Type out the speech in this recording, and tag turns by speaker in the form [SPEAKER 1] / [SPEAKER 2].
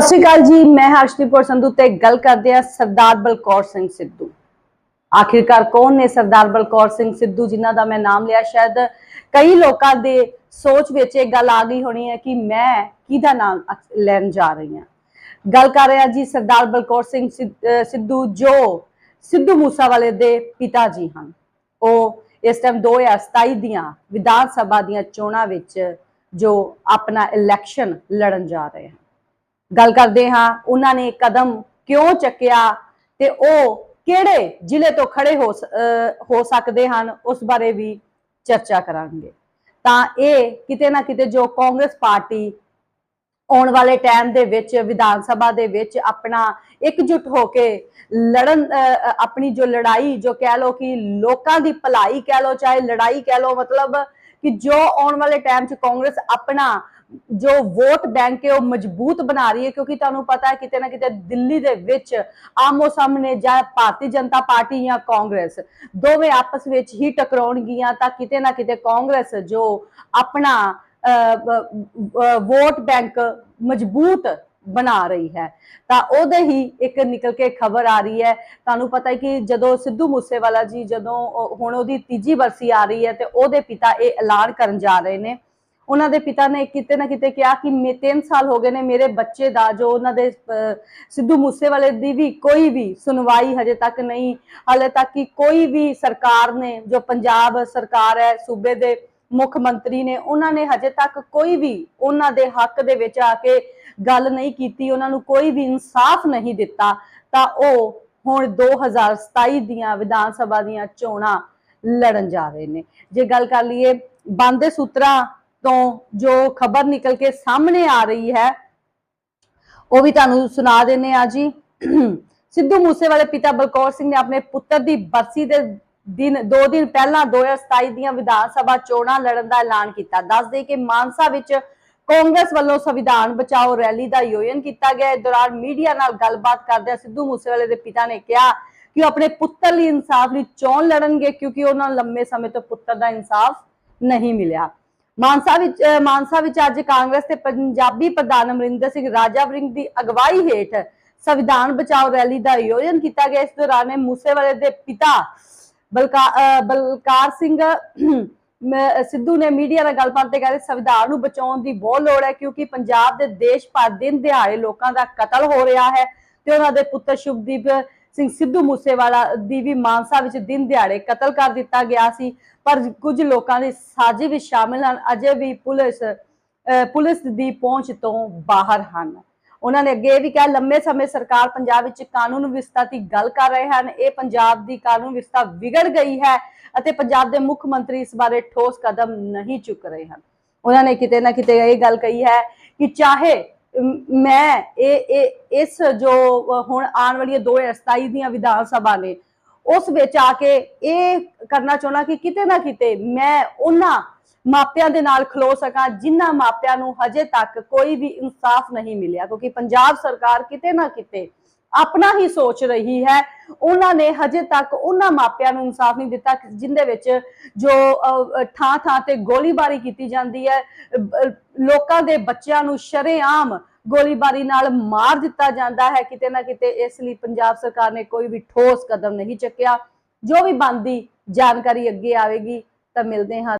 [SPEAKER 1] ਸਤਿ ਸ਼੍ਰੀ ਅਕਾਲ ਜੀ, ਮੈਂ ਹਰਸ਼ਦੀਪ ਕੌਰ ਸੰਧੂ ਤੇ ਗੱਲ ਕਰਦੇ ਆ ਸਰਦਾਰ ਬਲਕੌਰ ਸਿੰਘ ਸਿੱਧੂ। ਆਖਿਰਕਾਰ ਕੌਣ ਨੇ ਸਰਦਾਰ ਬਲਕੌਰ ਸਿੰਘ ਸਿੱਧੂ, ਜਿਨ੍ਹਾਂ ਦਾ ਮੈਂ ਨਾਮ ਲਿਆ? ਸ਼ਾਇਦ ਕਈ ਲੋਕਾਂ ਦੇ ਸੋਚ ਵਿੱਚ ਇਹ ਗੱਲ ਆ ਗਈ ਹੋਣੀ ਹੈ ਕਿ ਮੈਂ ਕਿਹਦਾ ਨਾਮ ਲੈਣ ਜਾ ਰਹੀ ਹਾਂ। ਗੱਲ ਕਰ ਰਿਹਾ ਜੀ ਸਰਦਾਰ ਬਲਕੌਰ ਸਿੰਘ ਸਿੱਧ- ਸਿੱਧੂ, ਜੋ ਸਿੱਧੂ ਮੂਸਾਵਾਲੇ ਦੇ ਪਿਤਾ ਜੀ ਹਨ। ਉਹ ਇਸ ਟਾਈਮ 2027 ਦੀਆਂ ਵਿਧਾਨ ਸਭਾ ਦੀਆਂ ਚੋਣਾਂ ਵਿੱਚ ਜੋ ਆਪਣਾ ਇਲੈਕਸ਼ਨ ਲੜਨ ਜਾ ਰਹੇ ਹਨ। ਗੱਲ ਕਰਦੇ ਹਾਂ ਉਹਨਾਂ ਨੇ ਕਦਮ ਕਿਉਂ ਚੱਕਿਆ ਤੇ ਉਹ ਕਿਹੜੇ ਜ਼ਿਲ੍ਹੇ ਤੋਂ ਖੜੇ ਹੋ ਹੋ ਸਕਦੇ ਹਨ ਉਸ ਬਾਰੇ ਵੀ ਚਰਚਾ ਕਰਾਂਗੇ। ਤਾਂ ਇਹ ਕਿਤੇ ਨਾ ਕਿਤੇ ਜੋ ਕਾਂਗਰਸ ਪਾਰਟੀ ਆਉਣ ਵਾਲੇ ਟਾਈਮ ਦੇ ਵਿੱਚ ਵਿਧਾਨ ਸਭਾ ਦੇ ਵਿੱਚ ਆਪਣਾ ਇਕਜੁੱਟ ਹੋ ਕੇ ਲੜਨ ਅਹ, ਆਪਣੀ ਜੋ ਲੜਾਈ ਜੋ ਕਹਿ ਲੋ ਕਿ ਲੋਕਾਂ ਦੀ ਭਲਾਈ ਕਹਿ ਲੋ ਚਾਹੇ ਲੜਾਈ ਕਹਿ ਲੋ ਮਤਲਬ ਕਿ ਜੋ ਆਉਣ ਵਾਲੇ ਟਾਈਮ 'ਚ ਕਾਂਗਰਸ ਆਪਣਾ ਜੋ ਵੋਟ ਬੈਂਕ ਹੈ, ਉਹ ਮਜ਼ਬੂਤ ਬਣਾ ਰਹੀ ਹੈ, ਕਿਉਂਕਿ ਤੁਹਾਨੂੰ ਪਤਾ ਹੈ ਕਿਤੇ ਨਾ ਕਿਤੇ ਦਿੱਲੀ ਦੇ ਵਿੱਚ ਆਮੋ ਸਾਹਮਣੇ ਜਾਂ ਭਾਰਤੀ ਜਨਤਾ ਪਾਰਟੀ ਜਾਂ ਕਾਂਗਰਸ ਦੋਵੇਂ ਆਪਸ ਵਿੱਚ ਹੀ ਟਕਰਾਉਣਗੀਆਂ, ਤਾਂ ਕਿਤੇ ਨਾ ਕਿਤੇ ਕਾਂਗਰਸ ਜੋ ਆਪਣਾ ਵੋਟ ਬੈਂਕ ਮਜ਼ਬੂਤ ਬਣਾ ਰਹੀ ਹੈ। ਤਾਂ ਉਹਦੇ ਹੀ ਇੱਕ ਨਿਕਲ ਕੇ ਖਬਰ ਆ ਰਹੀ ਹੈ। ਤੁਹਾਨੂੰ ਪਤਾ ਹੈ ਕਿ ਜਦੋਂ ਸਿੱਧੂ ਮੂਸੇਵਾਲਾ ਜੀ ਜਦੋਂ ਹੁਣ ਉਹਦੀ ਤੀਜੀ ਵਰਸੀ ਆ ਰਹੀ ਹੈ ਤੇ ਉਹਦੇ ਪਿਤਾ ਇਹ ਐਲਾਨ ਕਰਨ ਜਾ ਰਹੇ ਨੇ। ਉਹਨਾਂ ਦੇ ਪਿਤਾ ਨੇ ਕਿਤੇ ਨਾ ਕਿਤੇ ਕਿਹਾ ਕਿ ਮੇ 3 ਸਾਲ ਹੋ ਗਏ ਨੇ ਮੇਰੇ ਬੱਚੇ ਦਾ, ਜੋ ਉਹਨਾਂ ਦੇ ਸਿੱਧੂ ਮੂਸੇਵਾਲੇ ਦੀ ਵੀ ਕੋਈ ਵੀ ਸੁਣਵਾਈ ਹਜੇ ਤੱਕ ਨਹੀਂ, ਹਲੇ ਤੱਕ ਕਿ ਕੋਈ ਵੀ ਸਰਕਾਰ ਨੇ, ਜੋ ਪੰਜਾਬ ਸਰਕਾਰ ਹੈ, ਸੂਬੇ ਦੇ ਮੁੱਖ ਮੰਤਰੀ ਨੇ, ਉਹਨਾਂ ਨੇ ਹਜੇ ਤੱਕ ਕੋਈ ਵੀ ਉਹਨਾਂ ਦੇ ਹੱਕ ਦੇ ਵਿੱਚ ਆ ਕੇ ਗੱਲ ਨਹੀਂ ਕੀਤੀ, ਉਹਨਾਂ ਨੂੰ ਕੋਈ ਵੀ ਇਨਸਾਫ ਨਹੀਂ ਦਿੱਤਾ, ਤਾਂ ਉਹ ਹੁਣ 2027 ਦੀਆਂ ਵਿਧਾਨ ਸਭਾ ਦੀਆਂ ਚੋਣਾਂ ਲੜਨ ਜਾ ਰਹੇ ਨੇ। ਜੇ ਗੱਲ ਕਰ ਲਈਏ ਬੰਦੇ ਸੂਤਰਾਂ ਤੋਂ ਜੋ ਖਬਰ ਨਿਕਲ ਕੇ ਸਾਹਮਣੇ ਆ ਰਹੀ ਹੈ, ਉਹ ਵੀ ਤੁਹਾਨੂੰ ਸੁਣਾ ਦਿੰਨੇ ਆ ਜੀ। ਸਿੱਧੂ ਮੂਸੇਵਾਲੇ ਪਿਤਾ ਬਲਕੌਰ ਸਿੰਘ ਨੇ ਆਪਣੇ ਪੁੱਤਰ ਦੀ ਬਰਸੀ ਦੇ ਦਿਨ, ਦੋ ਦਿਨ ਪਹਿਲਾਂ 2027 ਦੀਆਂ ਵਿਧਾਨ ਸਭਾ ਚੋਣਾਂ ਲੜਨ ਦਾ ਐਲਾਨ ਕੀਤਾ। ਦੱਸਦੇ ਕਿ ਮਾਨਸਾ ਵਿੱਚ ਕਾਂਗਰਸ ਵੱਲੋਂ ਸੰਵਿਧਾਨ ਬਚਾਓ ਰੈਲੀ ਦਾ ਆਯੋਜਨ ਕੀਤਾ ਗਿਆ। ਇਸ ਦੌਰਾਨ ਮੀਡੀਆ ਨਾਲ ਗੱਲਬਾਤ ਕਰਦਿਆਂ ਸਿੱਧੂ ਮੂਸੇਵਾਲੇ ਦੇ ਪਿਤਾ ਨੇ ਕਿਹਾ ਕਿ ਉਹ ਆਪਣੇ ਪੁੱਤਰ ਲਈ ਇਨਸਾਫ ਲਈ ਚੋਣ ਲੜਨਗੇ ਕਿਉਂਕਿ ਉਹਨਾਂ ਨੂੰ ਲੰਮੇ ਸਮੇਂ ਤੋਂ ਪੁੱਤਰ ਦਾ ਇਨਸਾਫ ਨਹੀਂ ਮਿਲਿਆ। ਮਾਨਸਾ ਵਿੱਚ ਮਾਨਸਾ ਵਿੱਚ ਅੱਜ ਕਾਂਗਰਸ ਤੇ ਪੰਜਾਬੀ ਪ੍ਰਧਾਨ ਅਮਰਿੰਦਰ ਸਿੰਘ ਰਾਜਾ ਵੜਿੰਗ ਦੀ ਅਗਵਾਈ ਹੇਠ ਸੰਵਿਧਾਨ ਬਚਾਓ ਰੈਲੀ ਦਾ ਆਯੋਜਨ ਕੀਤਾ ਗਿਆ। ਇਸ ਦੌਰਾਨ ਮੂਸੇਵਾਲੇ ਦੇ ਪਿਤਾ ਬਲਕਾ, ਅਹ, ਬਲਕਾਰ ਸਿੰਘ ਸਿੱਧੂ ਨੇ ਮੀਡੀਆ ਨਾਲ ਗੱਲਬਾਤ ਤੇ ਕਹਿੰਦੇ ਸੰਵਿਧਾਨ ਨੂੰ ਬਚਾਉਣ ਦੀ ਬਹੁਤ ਲੋੜ ਹੈ ਕਿਉਂਕਿ ਪੰਜਾਬ ਦੇ ਦੇਸ਼ ਭਰ ਦਿਨ ਦਿਹਾੜੇ ਲੋਕਾਂ ਦਾ ਕਤਲ ਹੋ ਰਿਹਾ ਹੈ ਤੇ ਉਹਨਾਂ ਦੇ ਪੁੱਤਰ ਸ਼ੁਭਦੀਪ ਸਿੰਘ ਸਿੱਧੂ ਮੂਸੇਵਾਲਾ ਦੀ ਵੀ ਮਾਨਸਾ ਵਿੱਚ ਦਿਨ ਦਿਹਾੜੇ ਕਤਲ ਕਰ ਦਿੱਤਾ ਗਿਆ ਸੀ। ਪਰ ਕੁਝ ਲੋਕਾਂ ਦੀ ਸਾਜ਼ਿਸ਼ ਵਿੱਚ ਸ਼ਾਮਿਲ ਹਨ। ਅਜੇ ਵੀ ਪੁਲਿਸ ਪੁਲਿਸ ਦੀ ਪਹੁੰਚ ਤੋਂ ਬਾਹਰ ਹਨ। ਉਹਨਾਂ ਨੇ ਅੱਗੇ ਇਹ ਵੀ ਕਿਹਾ, ਲੰਮੇ ਸਮੇਂ ਸਰਕਾਰ ਪੰਜਾਬ ਵਿੱਚ ਕਾਨੂੰਨ ਵਿਵਸਥਾ ਦੀ ਗੱਲ ਕਰ ਰਹੇ ਹਨ। ਇਹ ਪੰਜਾਬ ਦੀ ਕਾਨੂੰਨ ਵਿਵਸਥਾ ਵਿਗੜ ਗਈ ਹੈ ਅਤੇ ਪੰਜਾਬ ਦੇ ਮੁੱਖ ਮੰਤਰੀ ਇਸ ਬਾਰੇ ਠੋਸ ਕਦਮ ਨਹੀਂ ਚੁੱਕ ਰਹੇ ਹਨ। ਉਹਨਾਂ ਨੇ ਕਿਤੇ ਨਾ ਕਿਤੇ ਇਹ ਗੱਲ ਕਹੀ ਹੈ ਕਿ ਚਾਹੇ ਮੈਂ, ਇਹ ਇਹ, ਇਸ ਜੋ ਹੁਣ ਆਉਣ ਵਾਲੀ 2027 ਦੀਆਂ ਵਿਧਾਨ ਸਭਾ ਨੇ, ਉਸ ਵਿੱਚ ਆ ਕੇ ਇਹ ਕਰਨਾ ਚਾਹੁੰਦਾ ਕਿ ਕਿਤੇ ਨਾ ਕਿਤੇ ਮੈਂ ਉਹਨਾਂ ਮਾਪਿਆਂ ਦੇ ਨਾਲ ਖਲੋ ਸਕਾਂ, ਜਿਨ੍ਹਾਂ ਮਾਪਿਆਂ ਨੂੰ ਹਜੇ ਤੱਕ ਕੋਈ ਵੀ ਇਨਸਾਫ ਨਹੀਂ ਮਿਲਿਆ, ਕਿਉਂਕਿ ਪੰਜਾਬ ਸਰਕਾਰ ਕਿਤੇ ਨਾ ਕਿਤੇ ਆਪਣਾ ਹੀ ਸੋਚ ਰਹੀ ਹੈ। ਉਹਨਾਂ ਨੇ ਹਜੇ ਤੱਕ ਉਹਨਾਂ ਮਾਪਿਆਂ ਨੂੰ ਇਨਸਾਫ ਨਹੀਂ ਦਿੱਤਾ, ਜਿੰਦੇ ਵਿੱਚ ਜੋ ਥਾਂ ਥਾਂ ਤੇ ਗੋਲੀਬਾਰੀ ਕੀਤੀ ਜਾਂਦੀ ਹੈ। ਲੋਕਾਂ ਦੇ ਬੱਚਿਆਂ ਨੂੰ ਸ਼ਰੇਆਮ ਗੋਲੀਬਾਰੀ ਨਾਲ ਮਾਰ ਦਿੱਤਾ ਜਾਂਦਾ ਹੈ। ਕਿਤੇ ਨਾ ਕਿਤੇ ਇਸ ਲਈ ਪੰਜਾਬ ਸਰਕਾਰ ਨੇ ਕੋਈ ਵੀ ਠੋਸ ਕਦਮ ਨਹੀਂ ਚੱਕਿਆ। ਜੋ ਵੀ ਬੰਦੀ ਜਾਣਕਾਰੀ ਅੱਗੇ ਆਵੇਗੀ, ਤਾਂ ਮਿਲਦੇ ਹਾਂ।